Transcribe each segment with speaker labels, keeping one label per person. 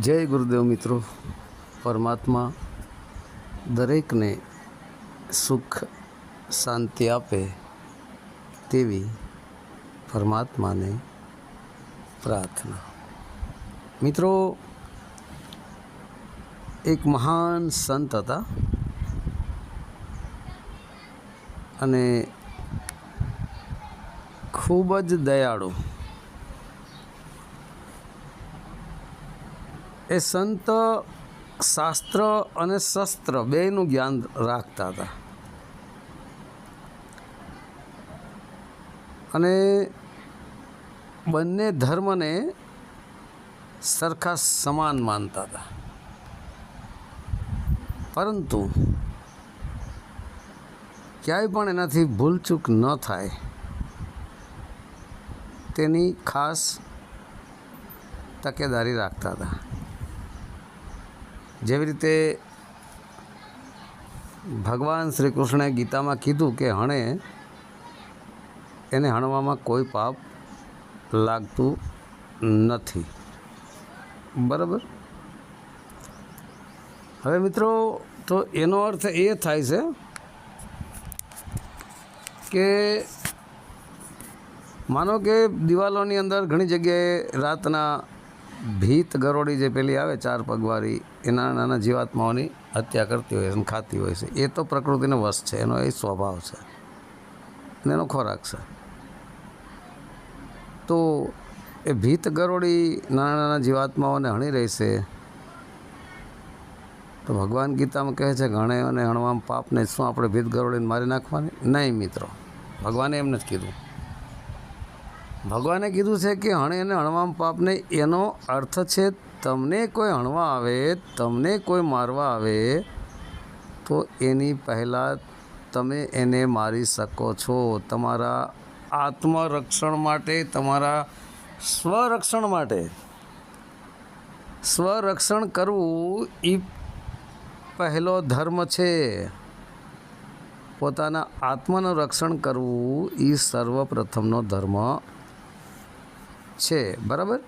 Speaker 1: જય ગુરુદેવ મિત્રો. પરમાત્મા દરેકને સુખ, શાંતિ આપે તેવી પરમાત્માને પ્રાર્થના. મિત્રો, એક મહાન સંત હતા અને ખૂબ જ દયાળુ. એ સંત શાસ્ત્ર અને શસ્ત્ર બેયનું જ્ઞાન રાખતા હતા. અને બંને ધર્મને સરખા સમાન માનતા હતા. પરંતુ ક્યાંય પણ એનાથી ભૂલચૂક ન થાય, તેની ખાસ તકેદારી રાખતા હતા. જેવી રીતે ભગવાન શ્રી કૃષ્ણએ ગીતામાં કીધું કે હણે, એને હણવામાં કોઈ પાપ લાગતું નથી. બરાબર? હવે મિત્રો, તો એનો અર્થ એ થાય છે કે માનો કે દિવાલોની અંદર ઘણી જગ્યાએ રાતના ભીત ગરોળી જે પેલી આવે, ચાર પગવાળી એના નાના જીવાત્માઓની હત્યા કરતી હોય છે અને ખાતી હોય છે. એ તો પ્રકૃતિનો વશ છે, એનો એ સ્વભાવ છે. અને એનો ખોરાક છે. તો એ ભીત ગરોળી નાના નાના જીવાત્માઓને હણી રહેશે તો ભગવાન ગીતામાં કહે છે હણે અને હણવામાં પાપને શું આપણે ભીત ગરોળીને મારી નાખવાની? નહીં મિત્રો, ભગવાને એમ નથી કીધું. ભગવાને કીધું છે કે હણે અને હણવામાં પાપને એનો અર્થ છે તમને કોઈ હણવા આવે, તમને કોઈ મારવા આવે, તો એની પહેલાં તમે એને મારી શકો છો. તમારા આત્મરક્ષણ માટે, તમારા સ્વરક્ષણ માટે. સ્વરક્ષણ કરવું એ પહેલો ધર્મ છે. પોતાના આત્માનું રક્ષણ કરવું એ સર્વપ્રથમનો ધર્મ છે. બરાબર?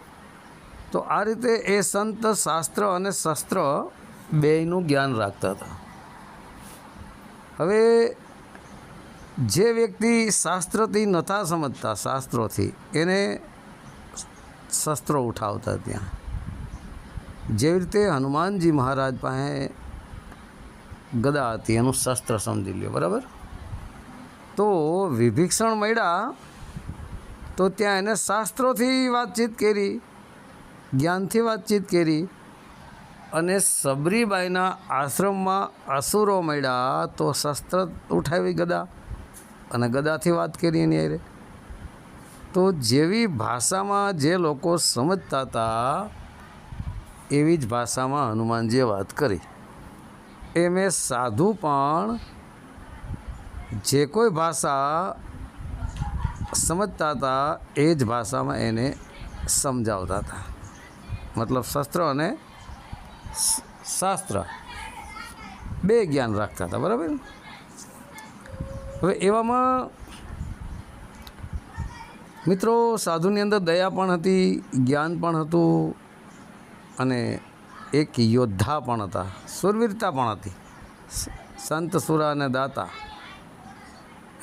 Speaker 1: તો આ રીતે એ સંત શાસ્ત્ર અને શસ્ત્ર બેયનું જ્ઞાન રાખતા હતા. હવે જે વ્યક્તિ શાસ્ત્રથી નહોતા સમજતા, શાસ્ત્રોથી, એને શસ્ત્રો ઉઠાવતા ત્યાં. જેવી રીતે હનુમાનજી મહારાજ પાસે ગદા હતી, એનું શસ્ત્ર સમજી લ્યો, બરાબર? તો વિભીક્ષણ મળ્યા તો ત્યાં એને શાસ્ત્રોથી વાતચીત કરી. જ્ઞાનથી વાતચીત કરી અને સબરીબાઈના આશ્રમમાં અસુરો મળ્યા તો શસ્ત્ર ઉઠાવી ગદા અને ગદાથી વાત કરી એની અરે તો જેવી ભાષામાં જે લોકો સમજતા હતા, એવી જ ભાષામાં હનુમાનજીએ વાત કરી. એ મેં સાધુ પણ જે કોઈ ભાષા સમજતા હતા, એ જ ભાષામાં એને સમજાવતા હતા. મતલબ શસ્ત્ર અને શાસ્ત્ર બે જ્ઞાન રાખતા હતા, બરાબર? હવે એવામાં મિત્રો સાધુની અંદર દયા પણ હતી, જ્ઞાન પણ હતું અને એક યોદ્ધા પણ હતા, સુરવીરતા પણ હતી. સંત સુરા અને દાતા,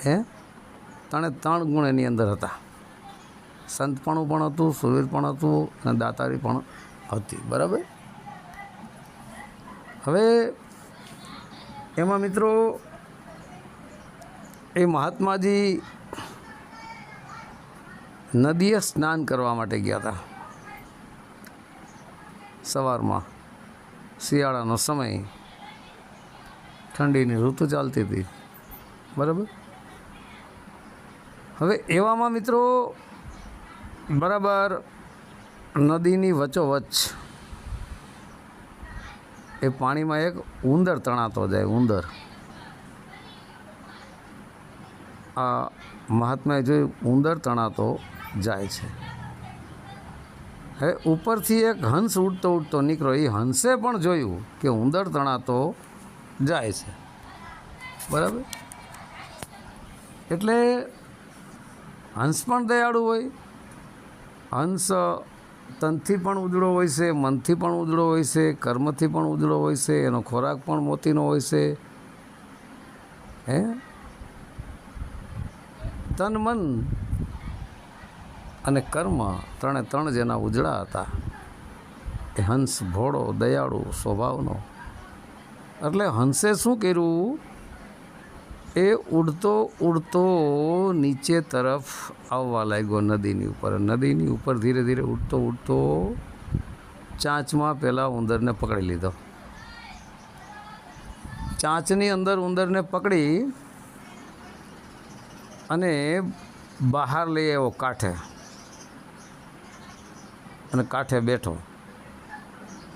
Speaker 1: હે? ત્રણે ત્રણ ગુણ એની અંદર હતા. સંતપણું પણ હતું, સુવીર પણ હતું અને દાતારી પણ હતી. બરાબર? હવે એમાં મિત્રો એ મહાત્માજી નદીએ સ્નાન કરવા માટે ગયા હતા. સવારમાં શિયાળાનો સમય. ઠંડીની ઋતુ ચાલતી હતી. બરાબર? હવે એવામાં મિત્રો બરાબર. નદીની વચ્ચોવચ્ચ એ પાણીમાં એક ઉંદર તણાતો જાય, ઉંદર. આ મહાત્માએ જોયું, ઉંદર તણાતો જાય છે. હવે ઉપરથી એક હંસ ઉડતો ઉડતો નીકળ્યો એ હંસે પણ જોયું કે ઉંદર તણાતો જાય છે. બરાબર? એટલે હંસ પણ દયાળુ હોય હંસ તનથી પણ ઉજળો હોય છે, મનથી પણ ઉજળો હોય છે, કર્મથી પણ ઉજળો હોય છે, એનો ખોરાક પણ મોતીનો હોય છે. હે? તન, મન અને કર્મ ત્રણે ત્રણ જેના ઉજળા હતા. એ હંસ ભોળો, દયાળુ સ્વભાવનો. એટલે હંસે શું કર્યું? એ ઉડતો ઉડતો નીચે તરફ આવવા લાગ્યો નદીની ઉપર. નદીની ઉપર ધીરે ધીરે ઉડતો ઉડતો ચાંચમાં પહેલાં ઉંદરને પકડી લીધો. ચાંચની અંદર ઉંદરને પકડી અને બહાર લઈ આવ્યો કાંઠે. અને કાંઠે બેઠો.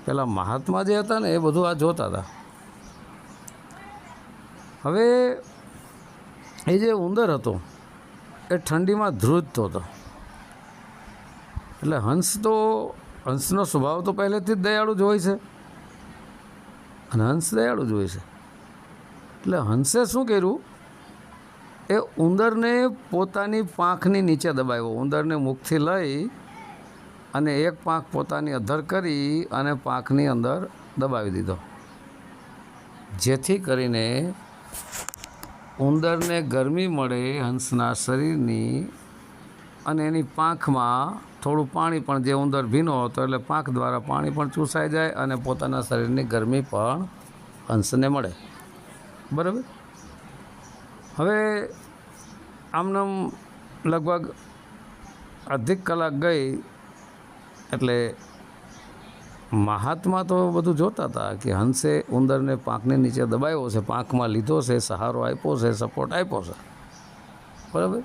Speaker 1: પેલા મહાત્મા જે હતા ને એ બધું આ જોતા હતા. હવે એ જે ઉંદર હતો, એ ઠંડીમાં ધ્રુજતો હતો. એટલે હંસ તો, હંસનો સ્વભાવ તો પહેલેથી જ દયાળુ જ હોય છે. અને હંસ દયાળુ જ હોય છે. એટલે હંસે શું કર્યું? એ ઉંદરને પોતાની પાંખની નીચે દબાવ્યો. ઉંદરને મુખથી લઈ અને એક પાંખ પોતાની અધર કરી અને પાંખની અંદર દબાવી દીધો. જેથી કરીને ઉંદરને ગરમી મળે હંસના શરીરની અને એની પાંખમાં થોડું પાણી પણ, જે ઉંદર ભીનો હતો એટલે પાંખ દ્વારા પાણી પણ ચૂસાઈ જાય અને પોતાના શરીરની ગરમી પણ હંસને મળે. બરાબર? હવે આમનામ લગભગ અધિક કલાક ગઈ એટલે મહાત્મા તો બધું જોતા હતા કે હંસે ઉંદરને પાંખની નીચે દબાવ્યો છે, પાંખમાં લીધો છે, સહારો આપ્યો છે, સપોર્ટ આપ્યો છે. બરાબર?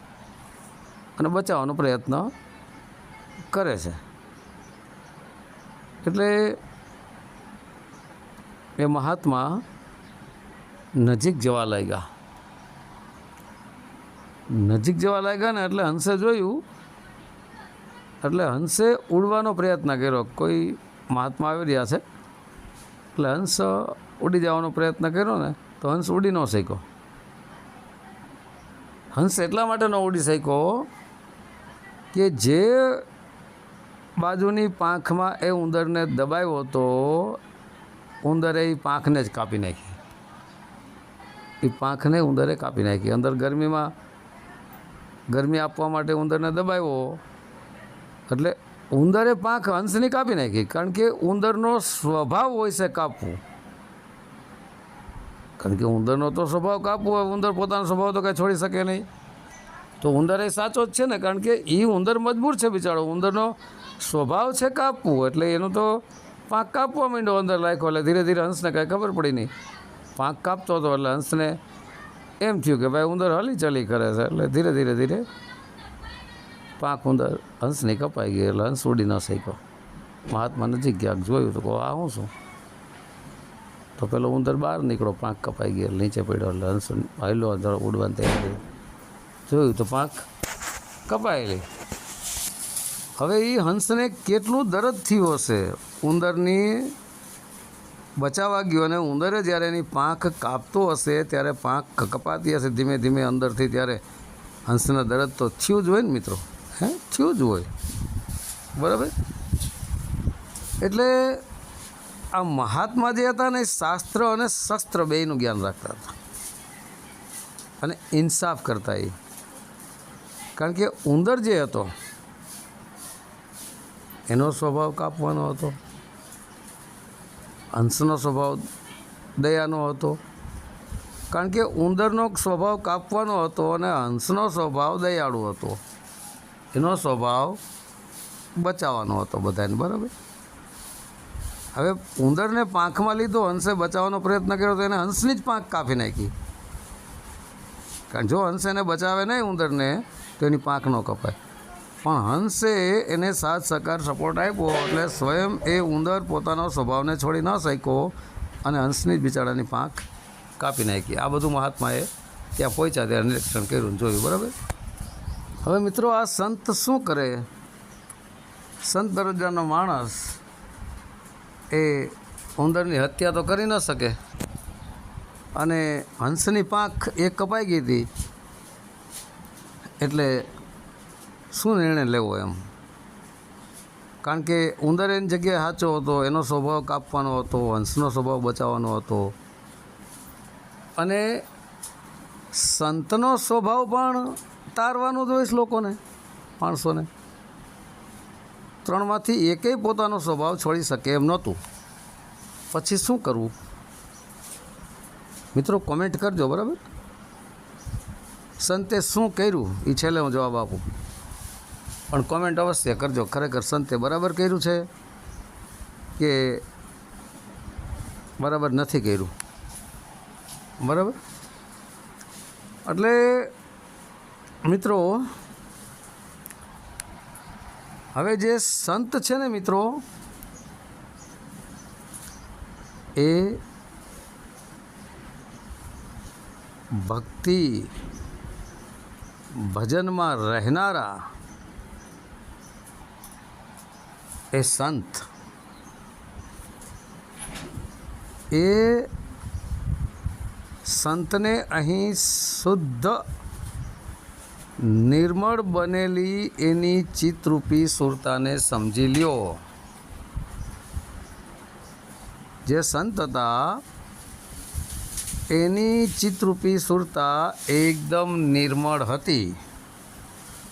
Speaker 1: અને બચાવવાનો પ્રયત્ન કરે છે. એટલે એ મહાત્મા નજીક જવા લાગ્યા. નજીક જવા લાગ્યા ને એટલે હંસે જોયું. એટલે હંસે ઉડવાનો પ્રયત્ન કર્યો. કોઈ મહાત્મા આવી રહ્યા છે. એટલે હંસ ઉડી જવાનો પ્રયત્ન કર્યો ને, તો હંસ ઉડી ન શક્યો. હંસ એટલા માટે ન ઉડી શક્યો કે જે બાજુની પાંખમાં એ ઉંદરને દબાવ્યો તો ઉંદરે એ પાંખને જ કાપી નાખી. એ પાંખને ઉંદરે કાપી નાખી. અંદર ગરમીમાં ગરમી આપવા માટે ઉંદરને દબાવ્યો. એટલે ઉંદરે પાંખ હંસની કાપી નાખી, કારણ કે ઉંદરનો સ્વભાવ હોય છે કાપવું. કારણ કે ઉંદરનો તો સ્વભાવ કાપવો હોય, ઉંદર પોતાનો સ્વભાવ તો કાંઈ છોડી શકે નહીં. તો ઉંદર એ સાચો જ છે ને, કારણ કે એ ઉંદર મજબૂર છે બિચારો. ઉંદરનો સ્વભાવ છે કાપવું, એટલે એનું તો પાંખ કાપવા માંડ્યો અંદર લાખ્યો એટલે ધીરે ધીરે હંસને કાંઈ ખબર પડી નહીં. પાંખ કાપતો હતો, એટલે હંસને એમ થયું કે ભાઈ ઉંદર હલી ચલી કરે છે, એટલે ધીરે ધીરે ધીરે પાંખ ઉંદર હંસની કપાઈ ગઈ એટલે હંસ ઉડી ન શક્યો. મહાત્મા નજીક ક્યાંક જોયું તો કહો, આ હું શું તો પેલો ઉંદર બહાર નીકળો પાંખ કપાઈ ગયો, નીચે પડ્યો એટલે હંસ હાલ્યો અંદર ઉડવાની તૈયારી જોયું તો પાંખ કપાયેલી હવે એ હંસને કેટલું દર્દ થયું હશે? ઉંદરની બચાવવા ગયો અને ઉંદરે જ્યારે એની પાંખ કાપતો હશે, ત્યારે પાંખ કપાતી હશે ધીમે ધીમે અંદરથી, ત્યારે હંસના દર્દ તો થયું જ હોય ને મિત્રો. હે? થયું જ હોય. બરાબર? એટલે આ મહાત્મા જે હતા ને શાસ્ત્ર અને શસ્ત્ર બેયનું જ્ઞાન રાખતા હતા. અને ઇન્સાફ કરતા એ. કારણ કે ઉંદર જે હતો, એનો સ્વભાવ કાપવાનો હતો, હંસનો સ્વભાવ દયાનો હતો. કારણ કે ઉંદરનો સ્વભાવ કાપવાનો હતો અને હંસનો સ્વભાવ દયાળુ હતો. એનો સ્વભાવ બચાવવાનો હતો બધાને, બરાબર? હવે ઉંદરને પાંખમાં લીધો, હંસે બચાવવાનો પ્રયત્ન કર્યો તો એને હંસની જ પાંખ કાપી નાખી. કારણ જો હંસ એને બચાવે નહીં ઉંદરને, તો એની પાંખ ન કપાય. પણ હંસે એને સાથ, સહકાર સપોર્ટ આપ્યો એટલે સ્વયં એ ઉંદર પોતાનો સ્વભાવને છોડી ન શક્યો અને હંસની જ બિચારાની પાંખ કાપી નાખી. આ બધું મહાત્માએ ત્યાં પહોંચ્યા ત્યારે નિરીક્ષણ કર્યું જોયું, બરાબર? હવે મિત્રો, આ સંત શું કરે? સંત દરજ્જાનો માણસ એ ઉંદરની હત્યા તો કરી ન શકે. અને હંસની પાંખ એક કપાઈ ગઈ હતી. એટલે શું નિર્ણય લેવો એમ? કારણ કે ઉંદર એની જગ્યાએ સાચો હતો, એનો સ્વભાવ કાપવાનો હતો, હંસનો સ્વભાવ બચાવવાનો હતો. અને સંતનો સ્વભાવ પણ તારવાનો જોઈશ લોકોને, માણસોને. ત્રણમાંથી એકેય પોતાનો સ્વભાવ છોડી શકે એમ નહોતું. પછી શું કરવું? મિત્રો કોમેન્ટ કરજો, બરાબર? સંતે શું કર્યું? એ છેલ્લે હું જવાબ આપું. પણ કોમેન્ટ અવશ્ય કરજો. ખરેખર સંતે બરાબર કર્યું છે કે બરાબર નથી કર્યું? બરાબર? એટલે મિત્રો, હવે જે સંત છે ને મિત્રો, એ ભક્તિ ભજનમાં રહેનારા એ સંત. એ સંતને અહીં શુદ્ધ નિર્મળ બનેલી એની ચિત્તરૂપી સુરતાને સમજી લ્યો. જે સંત હતા, એની ચિત્તરૂપી સુરતા એકદમ નિર્મળ હતી.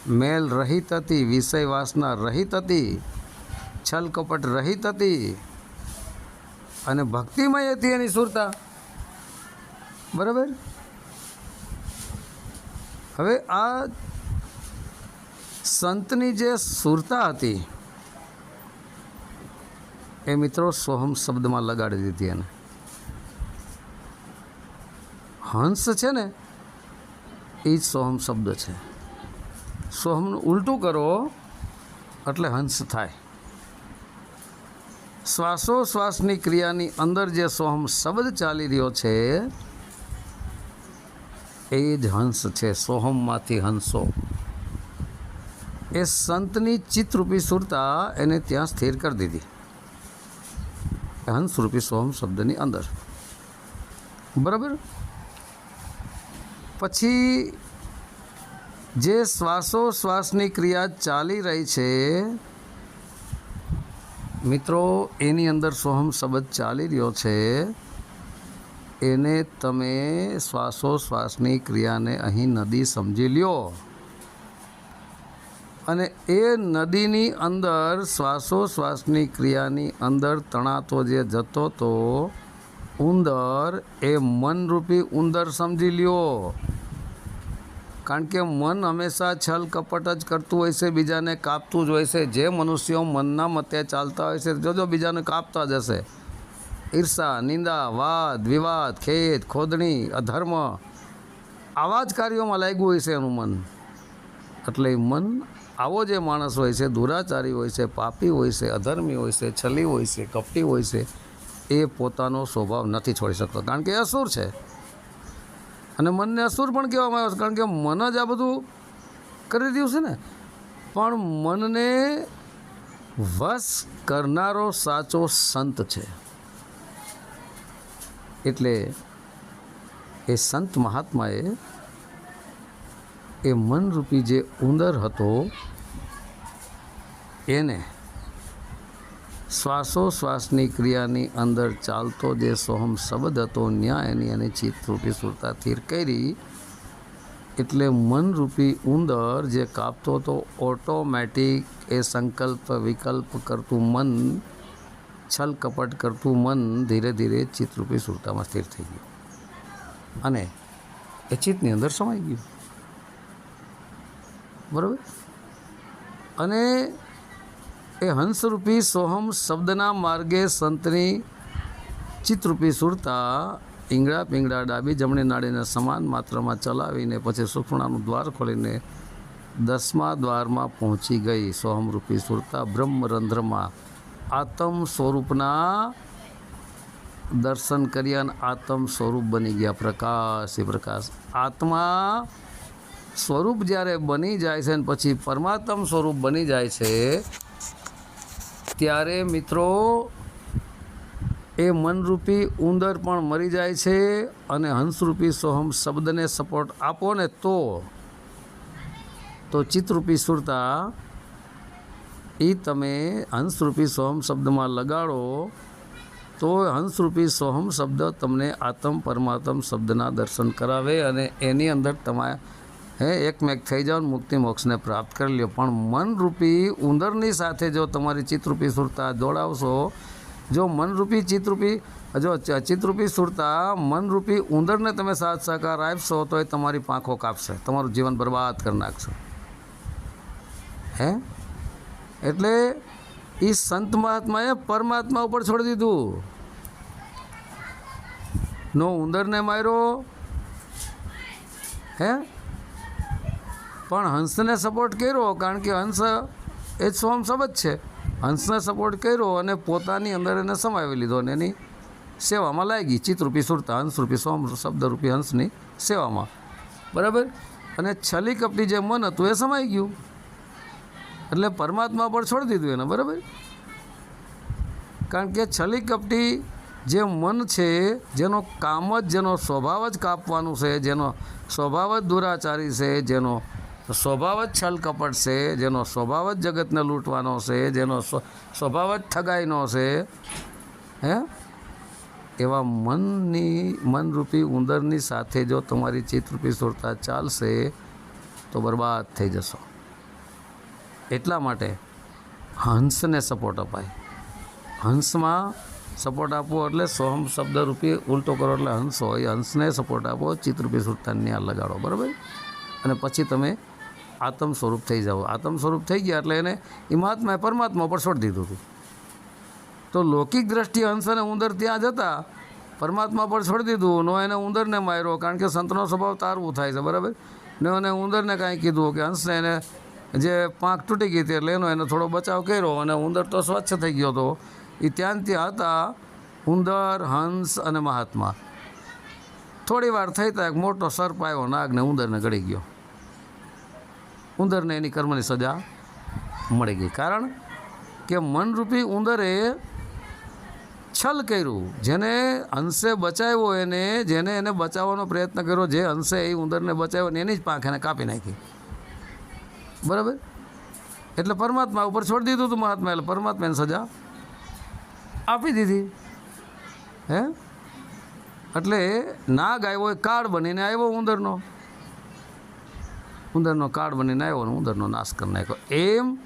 Speaker 1: મેલ રહિત હતી, વિષય વાસના રહિત હતી, છલકપટ રહિત હતી અને ભક્તિમય હતી એની સુરતા. બરાબર? હવે આ સંતની જે સુરતા હતી, એ મિત્રો સોહમ શબ્દમાં લગાડી દીધી એને. હંસ છે ને, એ જ સોહમ શબ્દ છે. સોહમનું ઉલટું કરો, એટલે હંસ થાય. શ્વાસોશ્વાસની ક્રિયાની અંદર જે સોહમ શબ્દ ચાલી રહ્યો છે એ જ હંસ છે, સોહમમાંથી હંસો. એ સંતની ચિત્તરૂપી સુરતા એને ત્યાં સ્થિર કરી દીધી. હંસરૂપી સોહમ શબ્દની અંદર. બરાબર? પછી જે શ્વાસોશ્વાસની ક્રિયા ચાલી રહી છે, મિત્રો, એની અંદર સોહમ શબ્દ ચાલી રહ્યો છે. એને તમે શ્વાસોશ્વાસની ક્રિયાને અહીં નદી સમજી લ્યો. અને એ નદીની અંદર શ્વાસોશ્વાસની ક્રિયાની અંદર તણાતો જે જતો તો ઉંદર એ મનરૂપી ઉંદર સમજી લ્યો. કારણ કે મન હંમેશા છલ કપટ જ કરતું હોય છે, બીજાને કાપતું જ હોય છે. જે મનુષ્યો મનના મતે ચાલતા હોય છે જોજો બીજાને કાપતા જ હશે. ઈર્ષા, નિંદા, વાદ, વિવાદ, ખેદ, ખોદણી, અધર્મ આવા જ કાર્યોમાં લાગ્યું હોય છે એનું મન. એટલે મન આવો જે માણસ હોય છે, દુરાચારી હોય છે, પાપી હોય છે, અધર્મી હોય છે, છલી હોય છે, કપટી હોય છે, એ પોતાનો સ્વભાવ નથી છોડી શકતો. કારણ કે અસુર છે. અને મનને અસુર પણ કહેવામાં આવે છે, કારણ કે મન જ આ બધું કરી રહ્યું છે ને. પણ મનને વશ કરનારો સાચો સંત છે. એટલે એ સંત મહાત્માએ એ મનરૂપી જે ઉંદર હતો, એને શ્વાસોશ્વાસની ક્રિયાની અંદર ચાલતો જે સોહમ શબ્દ હતો ન્યાયની અને ચિત્તરૂપી સુરતા સ્થિર કરી, એટલે મનરૂપી ઉંદર જે કાપતો હતો ઓટોમેટિક એ સંકલ્પ વિકલ્પ કરતું મન છલ કપટ કરતું મન ધીરે ધીરે ચિત્તરૂપી સુરતામાં સ્થિર થઈ ગયું. અને એ ચિત્તની અંદર સમાઈ ગયું. બરાબર? અને એ હંસરૂપી સોહમ શબ્દના માર્ગે સંતની ચિત્તરૂપી સુરતા ઈંગડા પીંગડા ડાબી જમણી નાડીને સમાન માત્રામાં ચલાવીને પછી સુખણાનું દ્વાર ખોલીને દસમા દ્વારમાં પહોંચી ગઈ સોહમરૂપી સુરતા બ્રહ્મરંધ્રમાં આત્મ સ્વરૂપના દર્શન કર્યા અને આત્મ સ્વરૂપ બની ગયા. પ્રકાશ એ પ્રકાશ. આત્મા સ્વરૂપ જ્યારે બની જાય છે ને પછી પરમાત્મ સ્વરૂપ બની જાય છે, ત્યારે મિત્રો એ મનરૂપી ઉંદર પણ મરી જાય છે અને હંસરૂપી સોહમ શબ્દને સપોર્ટ આપો ને તો તો ચિત્તરૂપી સુરતા એ તમે હંસરૂપી સોહમ શબ્દમાં લગાડો, તો હંસરૂપી સોહમ શબ્દ તમને આત્મ પરમાત્મ શબ્દના દર્શન કરાવે અને એની અંદર તમારે હે, એકમેક થઈ જાઓ મુક્તિ મોક્ષને પ્રાપ્ત કરી લ્યો. પણ મનરૂપી ઉંદરની સાથે જો તમારી ચિત્રરૂપી સુરતા જોડાવશો જો મનરૂપી ચિત્રરૂપી જો ચિત્રરૂપી સુરતા મનરૂપી ઉંદરને તમે સાથ સહકાર આપશો તો એ તમારી પાંખો કાપશે. તમારું જીવન બરબાદ કરી નાખશે. હે? એટલે એ સંત મહાત્માએ પરમાત્મા ઉપર છોડી દીધું. નો ઉંદરને માર્યો. હે? પણ હંસને સપોર્ટ કર્યો, કારણ કે હંસ એ જ સોમ શબ્દ છે. હંસને સપોર્ટ કર્યો અને પોતાની અંદર એને સમાવી લીધો અને એની સેવામાં લાગી. ચિત્તરૂપી સુરતા હંસરૂપી સોમ શબ્દરૂપી હંસની સેવામાં. બરાબર? અને છલી કપટી જે મન હતું એ સમાઈ ગયું. એટલે પરમાત્મા પર છોડી દીધું એને, બરાબર? કારણ કે છલી કપટી જે મન છે, જેનો કામ જ, જેનો સ્વભાવ જ કાપવાનું છે, જેનો સ્વભાવ જ દુરાચારી છે, જેનો સ્વભાવ જ છલ કપટ છે, જેનો સ્વભાવ જ જગતને લૂંટવાનો છે, જેનો સ્વ- સ્વભાવ જ ઠગાઈનો છે, હે? એવા મનની, મનરૂપી ઉંદરની સાથે જો તમારી ચિત્તરૂપી સુરતા ચાલશે, તો બરબાદ થઈ જશો. એટલા માટે હંસને સપોર્ટ અપાય. હંસમાં સપોર્ટ આપવો એટલે સોહમ શબ્દરૂપી ઉલટો કરો એટલે હંસ હોય. હંસને સપોર્ટ આપો ચિત્રરૂપી સુરતાની આ લગાડો. બરાબર? અને પછી તમે આત્મ સ્વરૂપ થઈ જાઓ. આત્મ સ્વરૂપ થઈ ગયા એટલે એને એ મહાત્માએ પરમાત્મા ઉપર છોડી દીધું હતું. તો લૌકિક દ્રષ્ટિએ હંસ અને ઉંદર ત્યાં જતા પરમાત્મા પર છોડી દીધું. નો એને ઉંદરને માર્યો, કારણ કે સંતનો સ્વભાવ તારવું થાય છે. બરાબર? ને એને ઉંદરને કાંઈ કીધું કે હંસને એને જે પાંખ તૂટી ગઈ હતી એટલે એનો એને થોડો બચાવ કર્યો અને ઉંદર તો સ્વચ્છ થઈ ગયો હતો. એ ત્યાં ત્યાં હતા ઉંદર, હંસ અને મહાત્મા. થોડી વાર થઈ ત્યાં એક મોટો સર્પ આવ્યો નાગને ઉંદરને ગળી ગયો. ઉંદરને એની કર્મની સજા મળી ગઈ. કારણ કે મનરૂપી ઉંદરે છલ કર્યું. જેને હંસે બચાવ્યો એને, જેને એને બચાવવાનો પ્રયત્ન કર્યો, જે હંસે એ ઉંદરને બચાવ્યો એની જ પાંખ એને કાપી નાખી. બરાબર? એટલે પરમાત્મા ઉપર છોડી દીધું હતું મહાત્મા, એટલે પરમાત્માને સજા આપી દીધી. હે? એટલે નાગ આવ્યો એ કાળ બનીને આવ્યો ઉંદરનો. ઉંદરનો કાળ બનીને આવ્યો અને ઉંદરનો નાશ કરી નાખ્યો. એમ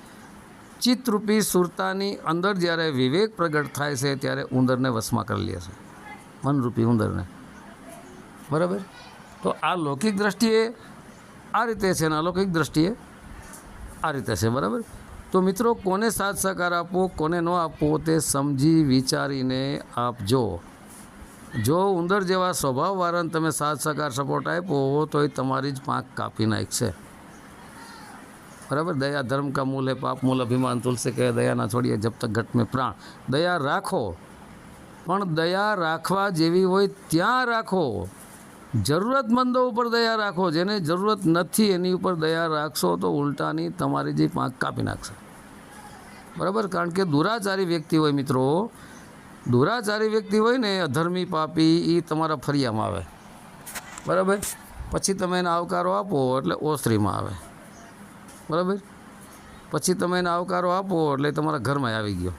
Speaker 1: ચિત્તરૂપી સુરતાની અંદર જ્યારે વિવેક પ્રગટ થાય છે, ત્યારે ઉંદરને વશમાં કરી લે છે. મનરૂપી ઉંદરને. બરાબર? તો આ લૌકિક દ્રષ્ટિએ આ રીતે છે અને અલૌકિક દ્રષ્ટિએ આ રીતે છે, બરાબર? તો મિત્રો, કોને સાથ સહકાર આપવો, કોને ન આપવો તે સમજી વિચારીને આપજો જો. ઉંદર જેવા સ્વભાવવાળાને તમે સાથ સહકાર સપોર્ટ આપ્યો તો એ તમારી જ પાંખ કાપી નાખશે બરાબર? દયા, ધર્મ કા મૂલ પાપ મૂલ, અભિમાન, તુલસી કહે, દયા ના છોડીએ જબ તક ઘટ મેં પ્રાણ. દયા રાખો. પણ દયા રાખવા જેવી હોય ત્યાં રાખો. જરૂરતમંદો ઉપર દયા રાખો, જેને જરૂરત નથી એની ઉપર દયા રાખશો તો ઉલટાની તમારી જે પાંખ કાપી નાખશે. બરાબર? કારણ કે દુરાચારી વ્યક્તિ હોય મિત્રો, દુરાચારી વ્યક્તિ હોય ને, અધર્મી પાપી એ તમારા ફરિયામાં આવે. બરાબર? પછી તમે એને આવકારો આપો એટલે ઓસરીમાં આવે. બરાબર? પછી તમે એને આવકારો આપો એટલે તમારા ઘરમાં આવી ગયો.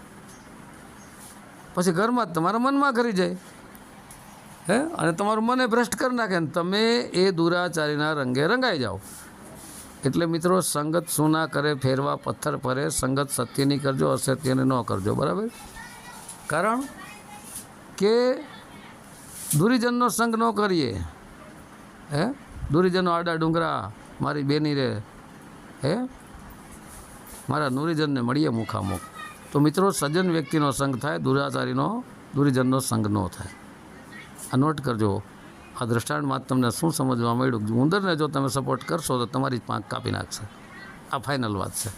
Speaker 1: પછી ઘરમાં જ તમારા મનમાં કરી જાય. હે? અને તમારું મને ભ્રષ્ટ કરી નાખે ને તમે એ દુરાચારીના રંગે રંગાઈ જાઓ. એટલે મિત્રો, સંગત સુના કરે, ફેરવા પથ્થર ફરે, સંગત સત્યની કરજો અસત્યની ન કરજો, બરાબર? કારણ કે દુરીજનનો સંગ ન કરીએ. હે? દુરીજનો આડા ડુંગરા મારી બેની રે. હે? મારા નુરીજનને મળીએ મુખામુખ. તો મિત્રો, સજ્જન વ્યક્તિનો સંગ થાય, દુરાચારીનો, દુરીજનનો સંગ ન થાય. આ નોટ કરજો. આ દ્રષ્ટાંતમાં તમને શું સમજવા મળ્યું? ઉંદરને જો તમે સપોર્ટ કરશો તો તમારી જ પાંખ કાપી નાખશે. આ ફાઇનલ વાત છે.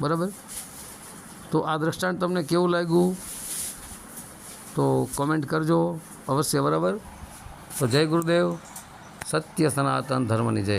Speaker 1: બરાબર? તો આ દ્રષ્ટાંત તમને કેવું લાગ્યું? તો કોમેન્ટ કરજો. અવશ્ય બરાબર? તો જય ગુરુદેવ. સત્ય સનાતન ધર્મની જય.